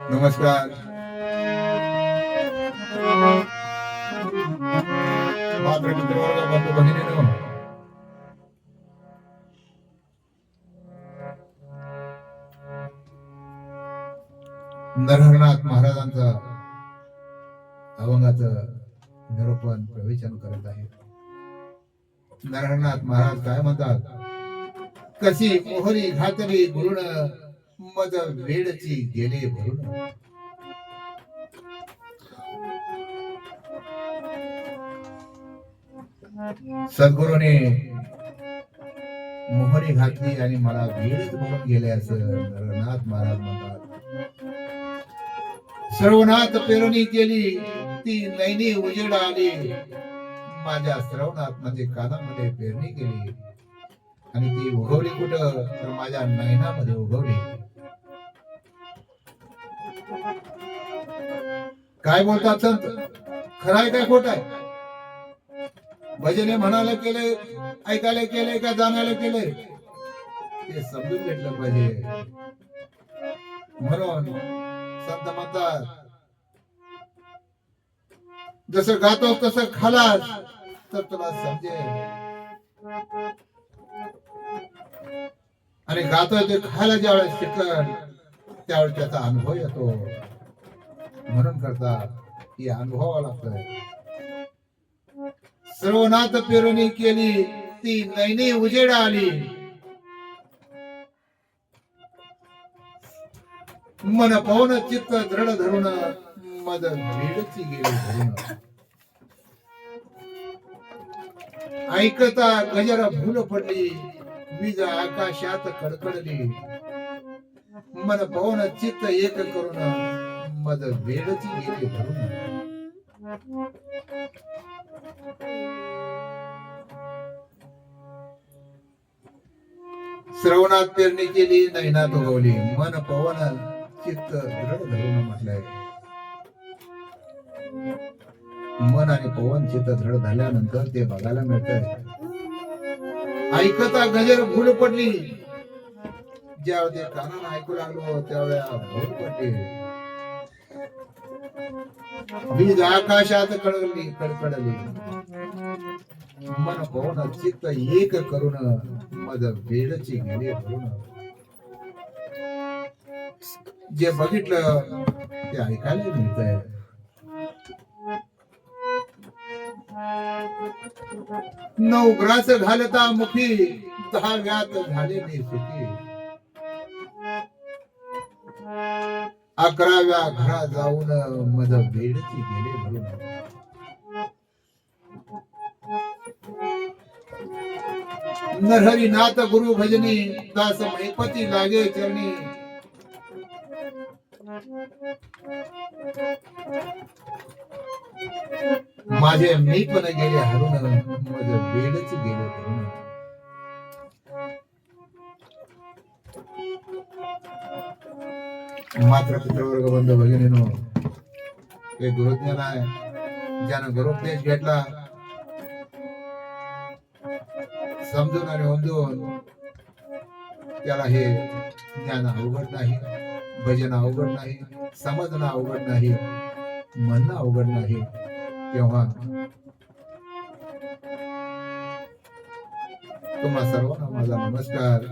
नमस्कार. मात्र मित्रवर्ग बंधू भगिनीनो नरहरनाथ महाराजांचं अभंगाचं निरोपण प्रवेचन करत आहे. नरहरनाथ महाराज काय म्हणतात? कशी मोहरी घातली गुरुण मज वेडची गेले भरून. सद्गुरूने मोहरी घातली आणि मला वेळच भरून गेले असं नरनाथ महाराज म्हणतात. श्रवणात पेरणी केली ती नैनी उजेड आली माझ्या श्रवणात म्हणजे कानामध्ये पेरणी केली. आणि ती उगवली कुठं? तर माझ्या नयनामध्ये उगवली काय बोलतात संत खराय काय खोट आहे? भजने म्हणायला केले ऐकायला केले का जाणायला केले? ते समजून घेतलं पाहिजे. म्हणून संत म्हणतात जसं गातो तसं खालास तर तुला समजेल. आणि गातोय ते खायला ज्यावेळेस शिकल त्यावेळेस त्याचा अनुभव येतो. म्हणून करता की अनुभवावा लागतोय सर्वनाथ पेरणी केली ती नैनी उजेड आली. मन पाहून चित्त दृढ धरून मद भिडची गेली धरून. ऐकता गजर भूल पडली वीज आकाशात खडखडली. मन पवन चित्त एक करून मद वेडची गेली भरून श्रवणात पेरणी केली नैनात उगवली. मन पवन चित्त दृढ धरून म्हटलंय. मन आणि पवन चित्त दृढ झाल्यानंतर ते बघायला मिळतंय. ऐकता गजर भूल पडली. ज्यावेळी ते कानानं ऐकू लागलो त्यावेळेला भूल पडली. वीज आकाशात कळवली कडकडली मन पवन चित्त एक करून मज वेडची गेली भरून. जे बघितलं ते ऐकायला मिळत आहे ग्रास घालता मुखी दहाव्यात झाले नाही सुखी. अकराव्या घरा जाऊन मज भेडची गेले भरून. नरहरी नाथ गुरु भजनी दास महिपती लागे चरणी. माझे मी पण गेले हरून माझं वेडच गेले भरून मात्र पितृवर्ग बंद भगिनीनो हे गुरुज्ञान आहे. ज्यानं गुरुपदेश घेतला समजून आणि उमजून त्याला हे ज्ञान अवघड नाही भजन अवघड नाही समजणं अवघड नाही म्हणणं अवघड नाही. तेव्हा तुम्हा सर्वांना माझा नमस्कार